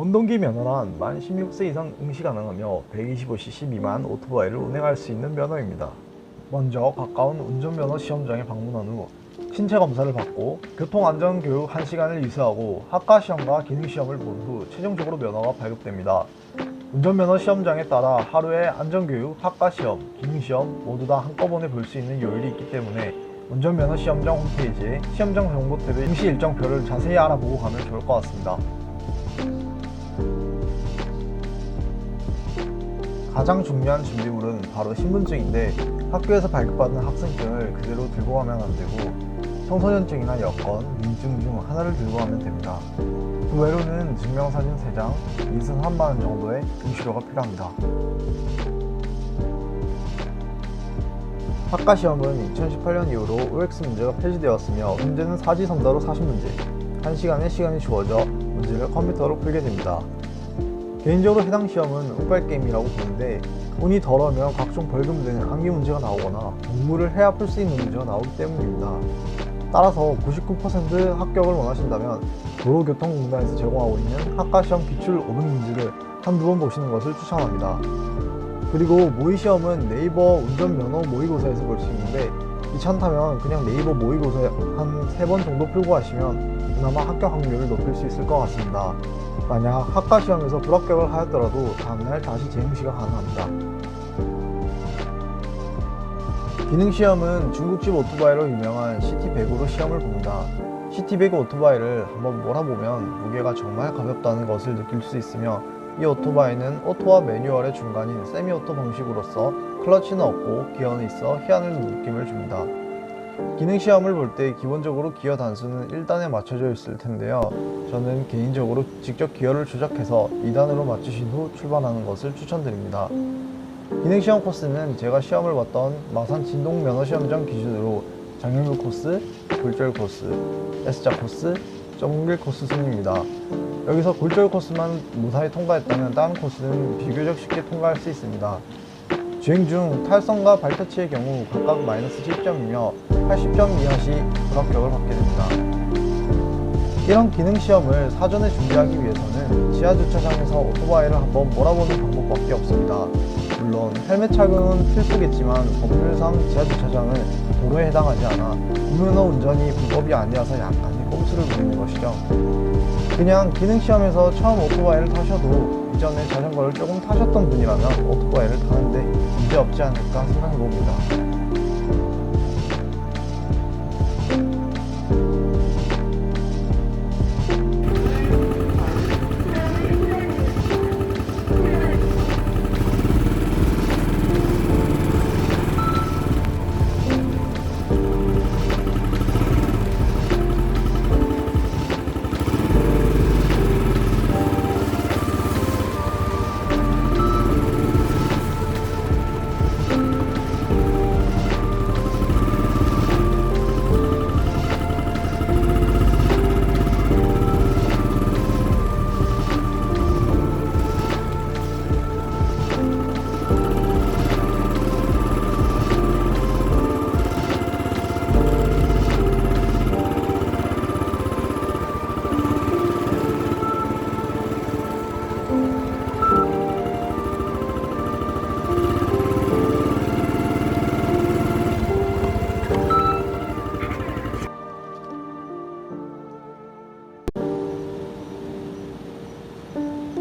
원동기 면허란 만 16세 이상 응시 가능하며 125cc 미만 오토바이를 운행할 수 있는 면허입니다. 먼저 가까운 운전면허 시험장에 방문한 후 신체 검사를 받고 교통안전교육 1시간을 이수하고 학과시험과 기능시험을 본 후 최종적으로 면허가 발급됩니다. 운전면허 시험장에 따라 하루에 안전교육, 학과시험, 기능시험 모두 다 한꺼번에 볼 수 있는 요일이 있기 때문에 운전면허 시험장 홈페이지에 시험장 정보 탭의 응시 일정표를 자세히 알아보고 가면 좋을 것 같습니다. 가장 중요한 준비물은 바로 신분증인데 학교에서 발급받은 학생증을 그대로 들고 가면 안 되고 청소년증이나 여권, 민증 중 하나를 들고 가면 됩니다. 그 외로는 증명사진 3장, 인승 3만 원 정도의 응시료가 필요합니다. 학과 시험은 2018년 이후로 OX 문제가 폐지되었으며 문제는 사지선다로 40문제, 1시간의 시간이 주어져 문제를 컴퓨터로 풀게 됩니다. 개인적으로 해당 시험은 운빨 게임이라고 보는데 운이 덜하면 각종 벌금 등 암기 문제가 나오거나 공부를 해야 풀 수 있는 문제가 나오기 때문입니다. 따라서 99% 합격을 원하신다면 도로교통공단에서 제공하고 있는 학과시험 기출 500문제를 한두 번 보시는 것을 추천합니다. 그리고 모의시험은 네이버 운전면허 모의고사에서 볼 수 있는데 귀찮다면 그냥 네이버 모의고사 한세번 정도 풀고 하시면 그나마 합격 확률을 높일 수 있을 것 같습니다. 만약 학과 시험에서 불합격을 하였더라도 다음날 다시 재응시가 가능합니다. 기능 시험은 중국집 오토바이로 유명한 시티100으로 시험을 봅니다. 시티100 오토바이를 한번 몰아보면 무게가 정말 가볍다는 것을 느낄 수 있으며 이 오토바이는 오토와 매뉴얼의 중간인 세미오토 방식으로서 클러치는 없고 기어는 있어 희한한 느낌을 줍니다. 기능 시험을 볼 때 기본적으로 기어 단수는 1단에 맞춰져 있을 텐데요. 저는 개인적으로 직접 기어를 조작해서 2단으로 맞추신 후 출발하는 것을 추천드립니다. 기능 시험 코스는 제가 시험을 봤던 마산 진동 면허 시험장 기준으로 장애물 코스, 골절 코스, S자 코스, 점길 코스 순입니다. 여기서 골절 코스만 무사히 통과했다면 다른 코스는 비교적 쉽게 통과할 수 있습니다. 주행 중 탈선과 발터치의 경우 각각 마이너스 10점이며 80점 이하 시 불합격을 받게 됩니다. 이런 기능 시험을 사전에 준비하기 위해서는 지하 주차장에서 오토바이를 한번 몰아보는 방법밖에 없습니다. 물론 헬멧 착용은 필수겠지만 법률상 지하 주차장은 도로에 해당하지 않아 무면허 운전이 불법이 아니라서 약간의 꼼수를 부리는 것이죠. 그냥 기능 시험에서 처음 오토바이를 타셔도 이전에 자전거를 조금 타셨던 분이라면 오토바이를 타는데 문제 없지 않을까 생각해 봅니다.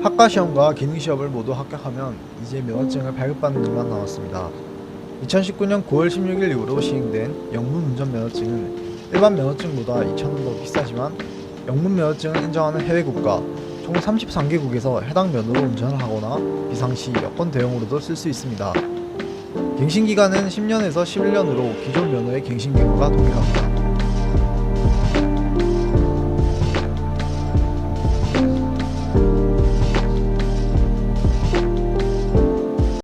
학과 시험과 기능 시험을 모두 합격하면 이제 면허증을 발급받는 일만 남았습니다. 2019년 9월 16일 이후로 시행된 영문 운전 면허증은 일반 면허증보다 2,000원 더 비싸지만 영문 면허증을 인정하는 해외 국가 총 33개국에서 해당 면허로 운전을 하거나 비상시 여권 대용으로도 쓸 수 있습니다. 갱신 기간은 10년에서 11년으로 기존 면허의 갱신 경우가 동일합니다.